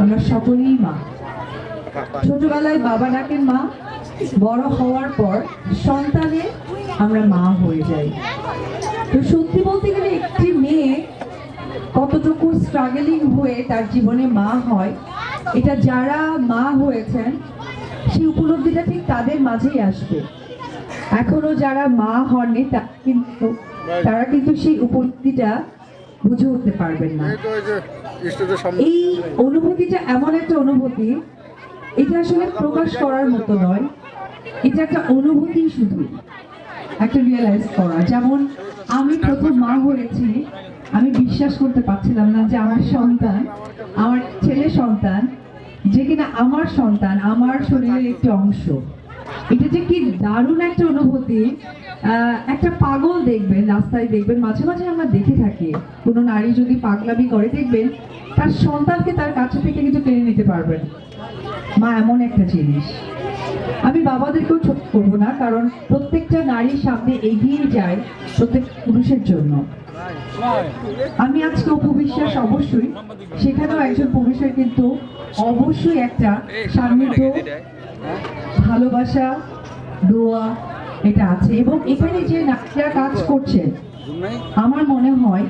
আমরা সকলেই মা। ছোটবেলায় বাবা ডাকেন মা, বড় হওয়ার পর সন্তানে আমরা মা হয়ে যাই। তো সত্যি বলতে গেলে একটি মেয়ে কতটুকু স্ট্রাগলিং হয়ে তার জীবনে মা হয়, এটা যারা মা হয়েছেন, সেই উপলব্ধিটা ঠিক তাদের মাঝেই আসবে। এখনও যারা মা হননি তারা কিন্তু তারা কিন্তু সেই উপলব্ধিটা বুঝে উঠতে পারবেন না। এই অনুভূতিটা এমন একটা অনুভূতি এটা আসলে প্রকাশ করার মতো নয়। এটা একটা অনুভূতি শুধু একটা রিয়েলাইজ করা। যেমন আমি প্রথম মা হয়েছি আমি বিশ্বাস করতে পারছিলাম না যে আমার সন্তান আমার ছেলে সন্তান যে কিনা আমার সন্তান আমার শরীরের একটি অংশ। এটা যে কি দারুণ একটা অনুভূতি। একটা পাগল দেখবেন, রাস্তায় দেখবেন, মাঝে মাঝে আমরা দেখে থাকি। কোনো নারী যদি পাগলামি করে, দেখবেন তার সন্তানকে তার কাছে থেকে কিছু টেনে নিতে পারবেন মা, এমন একটা জিনিস। আমি বাবাদেরকেও ছোট করব না, কারণ প্রত্যেকটা নারীর সামনে এগিয়ে যায় প্রত্যেক পুরুষের জন্য। আমি আজকে উপবিশ্বাস অবশ্যই সেখানেও একজন পুরুষের কিন্তু অবশ্যই একটা সান্নিধ্য, ভালোবাসা, দোয়া এটা আছে। এবং এখানে যে নারীরা কাজ করছেন আমার মনে হয়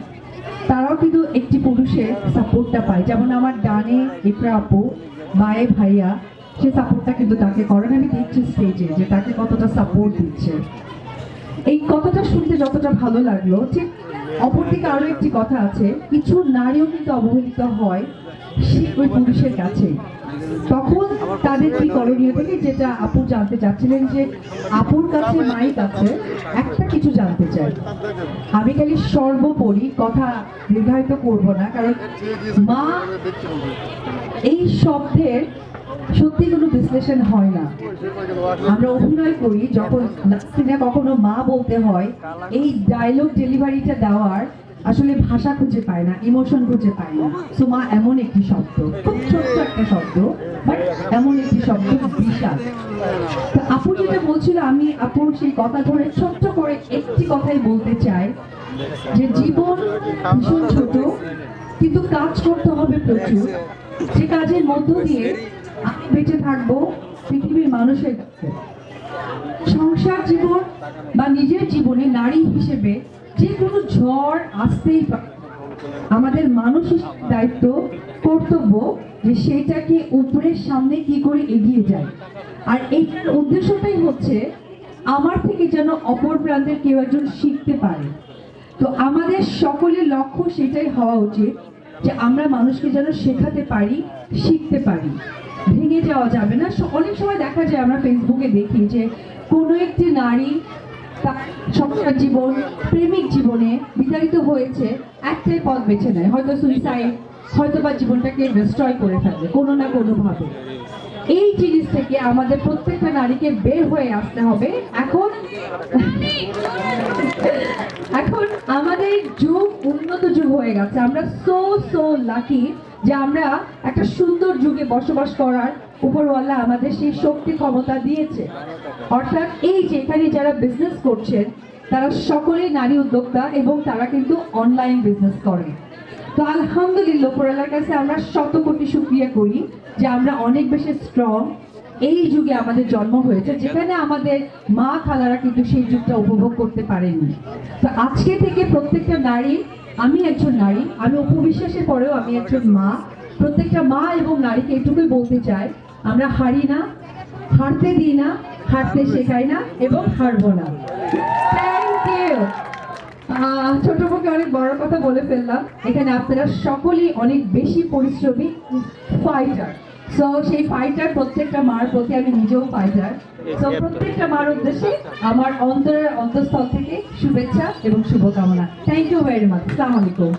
তারাও কিন্তু একটি পুরুষের সাপোর্টটা পায়। যেমন আমার ডানে ইকরা আপু, বায়ে ভাইয়া সে সাপোর্টটা কিন্তু তাকে করেন আমি দেখছি স্টেজে যে তাকে কতটা সাপোর্ট দিচ্ছে। এই কথাটা শুনতে যতটা ভালো লাগল, ঠিক অপরদিকে আরও একটি কথা আছে, কিছু নারীও কিন্তু অবহেলিত হয় ওই পুরুষের কাছে। তখন তাদের কি করণীয় থেকে যেটা আপু জানতে চাচ্ছিলেন যে, আপুর কাছে, মায়ের কাছে একটা কিছু জানতে চাই। আমি খালি সর্বোপরি কথা নির্ধারিত করব না, কারণ মা এই শব্দের সত্যি কোনো বিশ্লেষণ হয় না। আমরা অভিনয় করি যখন সিনে কখনো মা বলতে হয়, এই ডায়লগ ডেলিভারিটা দেওয়ার আসলে ভাষা খুঁজে পায় না ইমোশন খুঁজে পায় না। সো মা এমন একটি শব্দ, খুব ছোট্ট একটা শব্দ বাট এমন একটি শব্দ বিশাল। তো আপু যেটা বলছিল, আমি আপুর সেই কথা ধরে ছোট্ট করে একটি কথাই বলতে চাই, যে জীবন ভীষণ ছোট, কিন্তু কাজ করতে হবে প্রচুর। যে কাজের মধ্য দিয়ে আমি বেঁচে থাকব পৃথিবীর মানুষের কাছে। সংসার জীবন বা নিজের জীবনে নারী হিসেবে যে কোনো ঝড় আসতেই পারে। আমাদের মানুষ দায়িত্ব, কর্তব্য যে সেটাকে উপরের সামনে কি করে এগিয়ে যায়। আর এইটার উদ্দেশ্যটাই হচ্ছে আমার থেকে যেন অপর প্রান্তের কেউ একজন শিখতে পারে। তো আমাদের সকলের লক্ষ্য সেটাই হওয়া উচিত যে আমরা মানুষকে যেন শেখাতে পারি, শিখতে পারি। ভেঙে যাওয়া যাবে না। অনেক সময় দেখা যায় আমরা ফেসবুকে দেখি যে কোনো একটি নারী সংসার জীবন, প্রেমিক জীবনে বিতাড়িত হয়েছে, একটাই পথ বেছে নেয়। হয়তো সুইসাইড হয়তো বা জীবনটাকে ডিস্ট্রয় করে ফেলে, কোনো না কোনোভাবে। এই জিনিস থেকে আমাদের প্রত্যেকটা নারীকে বের হয়ে আসতে হবে। এখন এখন আমাদের যুগ উন্নত যুগ হয়ে গেছে। আমরা সো সো লাকি যে আমরা একটা সুন্দর যুগে বসবাস করার উপরওয়ালা আমাদের সেই শক্তি ক্ষমতা দিয়েছে। অর্থাৎ এই যে এখানে যারা বিজনেস করছেন, তারা সকলেই নারী উদ্যোক্তা এবং তারা কিন্তু অনলাইন বিজনেস করে। তো আলহামদুলিল্লাহ, উপরওয়ালার কাছে আমরা শত কোটি শুক্রিয়া করি যে আমরা অনেক বেশি স্ট্রং এই যুগে আমাদের জন্ম হয়েছে যেখানে আমাদের মা খালারা কিন্তু সেই যুগটা উপভোগ করতে পারেনি। তো আজকে থেকে প্রত্যেকটা নারী আমি একজন নারী আমি উপবিশ্বাসের পরেও আমি একজন মা প্রত্যেকটা মা এবং নারীকে এটুকুই বলতে চাই আমরা হারি না হারতে দিই না হারতে শেখাই না এবং হারবো না। থ্যাংক ইউ আহ, ছোট মুখে অনেক বড় কথা বলে ফেললাম। এখানে আপনারা সকলেই অনেক বেশি পরিশ্রমী ফাইটার সো সেই ফাইটার প্রত্যেকটা মার প্রতি আমি নিজেও ফাইটার সো প্রত্যেকটা মার উদ্দেশ্যে আমার অন্তরের অন্তঃস্থল থেকে শুভেচ্ছা এবং শুভকামনা। থ্যাংক ইউ ভেরি মাচ সালামালাইকুম